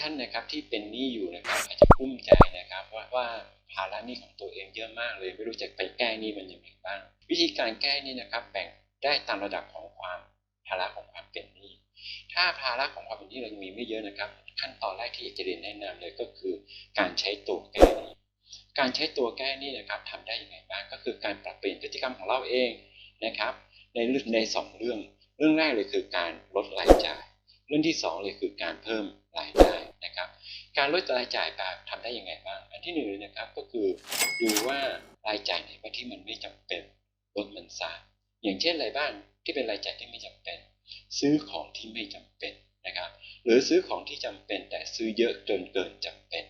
ท่านนะครับที่เป็นหนี้อยู่นะครับอาจจะกุ้มใจนะครับว่าว่าภาระหนี้ของตัวเองเยอะมากเลย ไม่รู้จะไปแก้หนี้มันยังไงบ้าง วิธีการแก้หนี้นะครับ แบ่งได้ตามระดับของความภาระของความเป็นหนี้ถ้าภาระของความเป็นหนี้เรายังมีไม่เยอะนะครับ ขั้นตอนแรกที่อาจะเรียนแนะนำเลยก็คือ การใช้ตัวแก้หนี้การใช้ตัวแก้หนี้นะครับทำได้ยังไงบ้างก็คือการปรับเปลี่ยนพฤติกรรมของเราเองนะครับ ในในสองเรื่อง เรื่องแรกเลยคือการลดรายจ่าย เรื่องที่สองเลยคือการเพิ่มรายได้นะครับ การลดรายจ่ายแบบทำได้ยังไงบ้าง อันที่หนึ่งเลยนะครับก็คือดูว่ารายจ่ายไหนว่าที่มันไม่จำเป็นลดมันซะอย่างเช่นอะไรบ้างที่เป็นรายจ่ายที่ไม่จำเป็น ซื้อของที่ไม่จำเป็นนะครับ หรือซื้อของที่จำเป็นแต่ซื้อเยอะจนเกินจำเป็น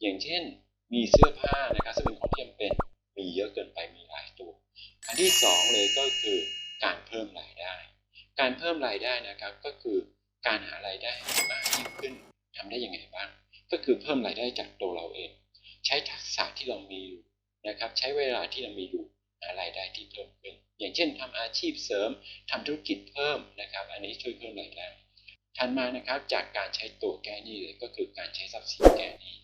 อย่างเช่น มีเสื้อผ้านะครับซึ่งเป็นของที่จำเป็น มีเยอะเกินไปมีหลายตัว อันที่สองเลยก็คือการเพิ่มรายได้ การเพิ่มรายได้นะครับก็คือ การหารายได้มากยิ่งขึ้นทำได้ยังไงบ้าง ก็คือเพิ่มรายได้จากตัวเราเอง ใช้ทักษะที่เรามีอยู่นะครับ ใช้เวลาที่เรามีอยู่หารายได้ที่เพิ่มขึ้น อย่างเช่นทำอาชีพเสริมทำธุรกิจเพิ่มนะครับ อันนี้ช่วยเพิ่มรายได้ถัดมานะครับจากการใช้ตัวแก้หนี้เลยก็คือการใช้ทรัพย์สินแก้หนี้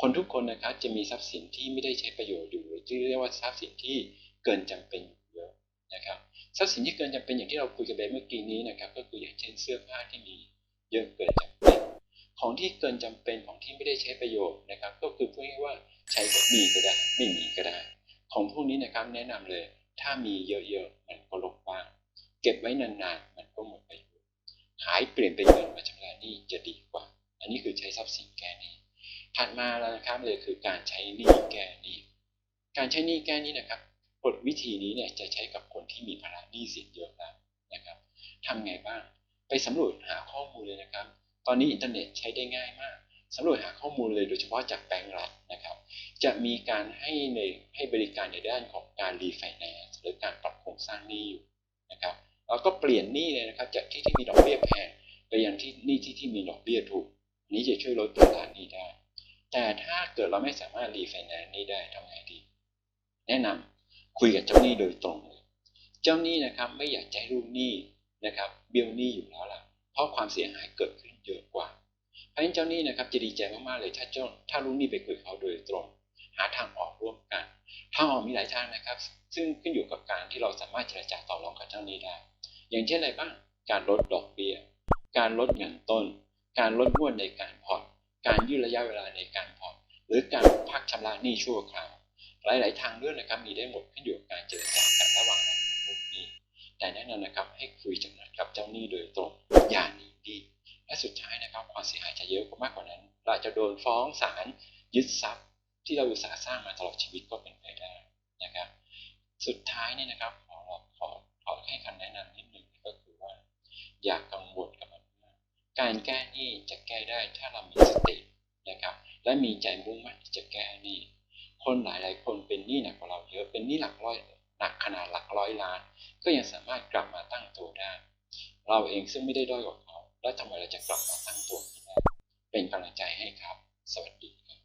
คนทุกคนนะครับจะมีทรัพย์สินที่ไม่ได้ใช้ประโยชน์อยู่หรือที่เรียกว่าทรัพย์สินที่เกินจำเป็นเยอะนะครับ ทรัพย์สินที่เกินจำเป็นอย่างที่เราคุยกันไปเมื่อกี้นี้นะครับ ก็คืออย่างเช่นเสื้อผ้าที่มีเยอะเกินจำเป็น ของที่เกินจำเป็นของที่ไม่ได้ใช้ประโยชน์นะครับ ก็คือพูดง่ายว่าใช้มีก็ได้ไม่มีก็ได้ ของพวกนี้นะครับแนะนำเลย ถ้ามีเยอะๆมันก็ลบบ้างเก็บไว้นานๆมันก็หมดประโยชน์ขายเปลี่ยนเป็นเงินมาชำระหนี้จะดีกว่า อันนี้คือใช้ทรัพย์สินแก้หนี้ถัดมาแล้วนะครับเลยคือการใช้หนี้แก้หนี้การใช้หนี้แก้หนี้นะครับ กฎวิธีนี้เนี่ยจะใช้กับคนที่มีภาระหนี้สินเยอะแล้วนะครับทำไงบ้าง ไปสำรวจหาข้อมูลเลยนะครับ ตอนนี้อินเทอร์เน็ตใช้ได้ง่ายมากสำรวจหาข้อมูลเลยโดยเฉพาะจากแบงก์รัฐนะครับ จะมีการให้ในให้บริการในด้านของการรีไฟแนนซ์หรือการปรับโครงสร้างหนี้อยู่นะครับแล้วก็เปลี่ยนหนี้เลยนะครับ จากที่ที่มีดอกเบี้ยแพงไปยังที่หนี้ที่ที่มีดอกเบี้ยถูกอันนี้จะช่วยลดภาระหนี้ได้ แต่ถ้าเกิดเราไม่สามารถรีไฟแนนซ์นี้ได้ทำไงดี แนะนำ คุยกับเจ้าหนี้โดยตรงเลยเจ้าหนี้นะครับไม่อยากให้ลูกหนี้นะครับเบี้ยวหนี้อยู่แล้วล่ะ เพราะความเสียหายเกิดขึ้นเยอะกว่า เพราะฉะนั้นเจ้าหนี้นะครับจะดีใจมากๆเลยถ้าเจ้าถ้าลูกหนี้ไปคุยกับเขาโดยตรง หาทางออกร่วมกันทางออกมีหลายทางนะครับ ซึ่งขึ้นอยู่กับการที่เราสามารถเจรจาต่อรองกับเจ้าหนี้ได้ อย่างเช่นอะไรบ้าง การลดดอกเบี้ย การลดเงินต้น การลดงวดในการผ่อน การยืดระยะเวลาในการผ่อน หรือการพักชำระหนี้ชั่วคราว หลาย ๆ ทางเลือกนะครับ มีได้หมดขึ้นอยู่กับการเจรจากันระหว่างเรากับลูกหนี้แต่แนะนำนนะครับ ให้คุยจัดกับเจ้าหนี้โดยตรงอย่าหนีหนี้และสุดท้ายนะครับความเสียหายจะเยอะกว่ามากกว่านั้น เราจะโดนฟ้องศาลยึดทรัพย์ ที่เราอุตสาห์สร้างมาตลอดชีวิตก็เป็นไปได้นะครับ สุดท้ายเนี่ยนะครับขอขอขอให้คำแนะนำนิดหนึ่งก็คือว่า อย่ากังวลกับมันมากการแก้หนี้จะแก้ได้ถ้าเรามีสตินะครับ และมีใจมุ่งมั่นที่จะแก้หนี้ คนหลายหลายคนเป็นหนี้หนักกว่าเราเยอะเป็นหนี้หลักร้อยหนักขนาดหลักร้อยล้าน ก็ยังสามารถกลับมาตั้งตัวได้ เราเองซึ่งไม่ได้ด้อยกว่าเขา แล้วทำไมเราจะกลับมาตั้งตัวไม่ได้เป็นกำลังใจให้ครับ สวัสดีครับ